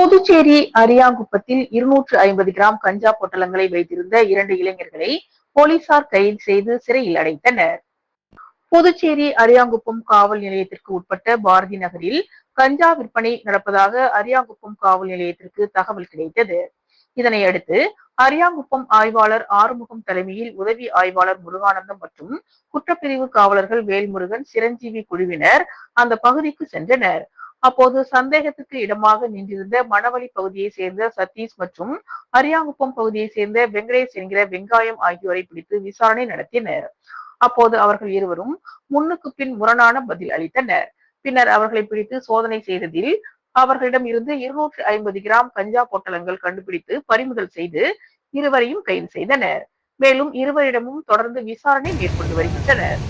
புதுச்சேரி அரியாங்குப்பத்தில் இருநூற்று ஐம்பது கிராம் கஞ்சா பொட்டலங்களை வைத்திருந்த இரண்டு இளைஞர்களை போலீசார் கைது செய்து சிறையில் அடைத்தனர். புதுச்சேரி அரியாங்குப்பம் காவல் நிலையத்திற்கு உட்பட்ட பாரதி நகரில் கஞ்சா விற்பனை நடப்பதாக அரியாங்குப்பம் காவல் நிலையத்திற்கு தகவல் கிடைத்தது. இதனை அடுத்து அரியாங்குப்பம் ஆய்வாளர் ஆறுமுகம் தலைமையில் உதவி ஆய்வாளர் முருகானந்தம் மற்றும் குற்றப்பிரிவு காவலர்கள் வேல்முருகன் சிரஞ்சீவி குழுவினர் அந்த பகுதிக்கு சென்றனர். அப்போது சந்தேகத்துக்கு இடமாக நின்றிருந்த மணவழி பகுதியை சேர்ந்த சதீஷ் மற்றும் அரியாங்குப்பம் பகுதியை சேர்ந்த வெங்கடேஷ் என்கிற வெங்காயம் ஆகியோரை பிடித்து விசாரணை நடத்தினர். அப்போது அவர்கள் இருவரும் முன்னுக்கு பின் முரணான பதில் அளித்தனர். பின்னர் அவர்களை பிடித்து சோதனை செய்ததில் அவர்களிடம் இருந்து இருநூற்று ஐம்பது கிராம் கஞ்சா பொட்டலங்கள் கண்டுபிடித்து பறிமுதல் செய்து இருவரையும் கைது செய்தனர். மேலும் இருவரிடமும் தொடர்ந்து விசாரணை மேற்கொண்டு வருகின்றனர்.